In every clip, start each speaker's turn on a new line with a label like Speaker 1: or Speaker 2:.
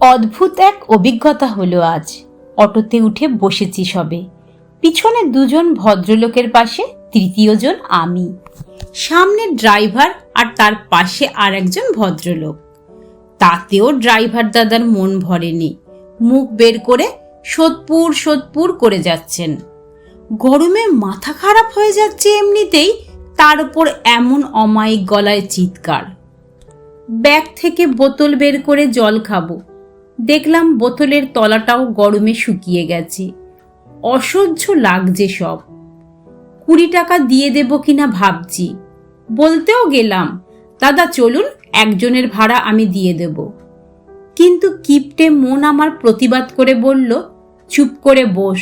Speaker 1: অদ্ভুত এক অভিজ্ঞতা হলো আজ। অটোতে উঠে বসেছি সবে। পিছনে দুজন ভদ্রলোকের পাশে তৃতীয়জন আমি। সামনে ড্রাইভার আর তার পাশে আর একজন ভদ্রলোক। তাতেও ড্রাইভার দাদার মন ভরেনি। মুখ বের করে সোদপুর সোদপুর করে যাচ্ছেন। গরমে মাথা খারাপ হয়ে যাচ্ছে এমনিতেই, তার উপর এমন অমায়িক গলায় চিৎকার। ব্যাগ থেকে বোতল বের করে জল খাব। দেখলাম বোতলের তলাটাও গরমে শুকিয়ে গেছে। অসহ্য লাগছে সব। কুড়ি টাকা দিয়ে দেব কিনা ভাবছি। বলতেও গেলাম, দাদা, চলুন, একজনের ভাড়া আমি দিয়ে দেব। কিন্তু কিপটে মন আমার প্রতিবাদ করে বলল, চুপ করে বস,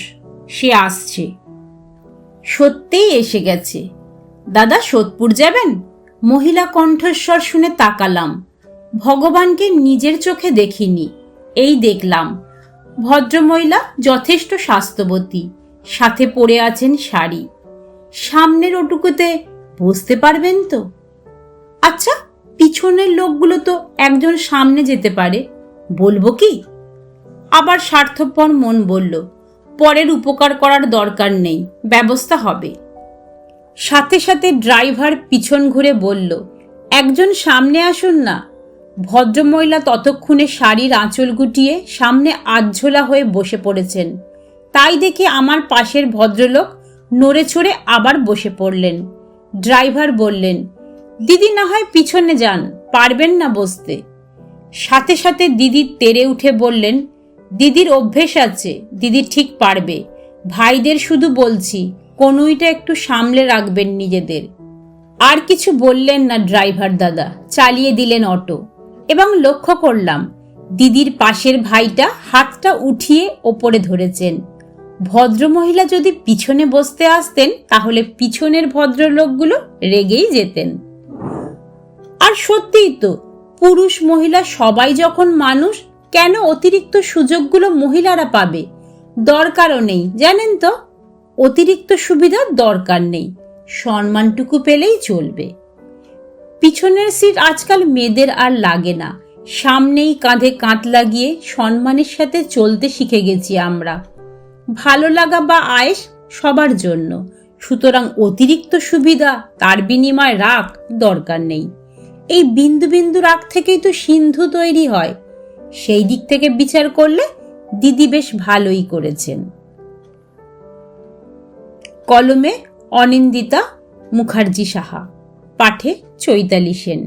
Speaker 1: সে আসছে। সত্যিই এসে গেছে। দাদা, সোদপুর যাবেন? মহিলা কণ্ঠস্বর শুনে তাকালাম। ভগবানকে নিজের চোখে দেখিনি। এই দেখলাম। ভদ্রমহিলা যথেষ্ট স্বাস্থ্যবতী, সাথে পরে আছেন শাড়ি। সামনের ওটুকুতে বসতে পারবেন তো? আচ্ছা পিছনের লোকগুলো তো একজন সামনে যেতে পারে, বলব কি? আবার স্বার্থপর মন বলল, পরের উপকার করার দরকার নেই, ব্যবস্থা হবে। সাথে সাথে ড্রাইভার পিছন ঘুরে বলল, একজন সামনে আসুন না ভদ্রমহিলা ততক্ষণে শাড়ির আঁচল গুটিয়ে সামনে আজ্ঝোলা হয়ে বসে পড়েছেন। তাই দেখে আমার পাশের ভদ্রলোক নড়ে চড়ে আবার বসে পড়লেন। ড্রাইভার বললেন, দিদি না হয় পিছনে যান, পারবেন না বসতে। সাথে সাথে দিদি তেরে উঠে বললেন, দিদির অভ্যেস আছে, দিদি ঠিক পারবে। ভাইদের শুধু বলছি, কনুইটা একটু সামলে রাখবেন নিজেদের। আর কিছু বললেন না ড্রাইভার দাদা, চালিয়ে দিলেন অটো। এবং লক্ষ্য করলাম, দিদির পাশের ভাইটা হাতটা উঠিয়ে ওপরে ধরেছেন। ভদ্রমহিলা যদি পিছনে বসতে আসতেন, তাহলে পিছনের ভদ্রলোকগুলো রেগেই যেতেন। আর সত্যিই তো, পুরুষ মহিলা সবাই যখন মানুষ, কেন অতিরিক্ত সুযোগগুলো মহিলারা পাবে? দরকারও নেই, জানেন তো? অতিরিক্ত সুবিধার দরকার নেই, সম্মানটুকু পেলেই চলবে। পিছনের সিট আজকাল মেয়েদের আর লাগে না। সামনেই কাঁধে কাঁধ লাগিয়ে সম্মানের সাথে চলতে শিখে গেছি আমরা। ভালো লাগা বা আয়েস সবার জন্য। সুতরাং অতিরিক্ত সুবিধা, তার বিনিময় রাগ দরকার নেই। এই বিন্দু বিন্দু রাগ থেকেই তো সিন্ধু তৈরি হয়। সেই দিক থেকে বিচার করলে দিদি বেশ ভালোই করেছেন। কলমে অনিন্দিতা মুখার্জি সাহা। পাঠে চৈতালি সেন।